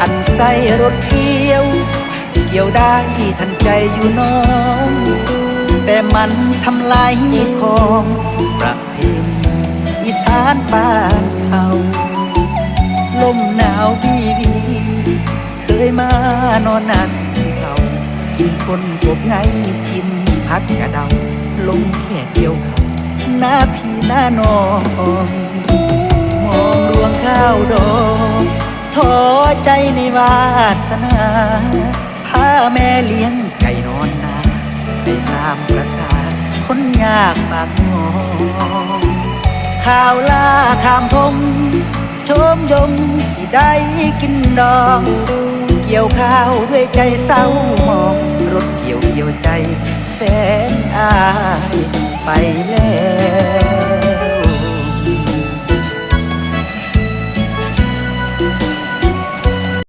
อันใส่รถเกี่ยว เกี่ยวได้ทันใจอยู่น้อง แต่มันทำลายของประเพณีอีสานบ้านเขาลมหนาวพี่ีเคยมานอนนัดที่เขากินคนกบไงกินพักกระเดา ลงแค่เดียวเขาหน้าพี่หน้าน้อง มองรวงข้าวดอกท้อ ใจในวาสนาพาแม่เลี้ยงไก่นอนนาในนามประสาคนยากปากงอข้าวลาขามพงชมยมสิได้กินดอง เกี่ยวข้าวด้วยใจเศร้ามอง รถเกี่ยวเกี่ยวใจแฟนอายไปแล้ว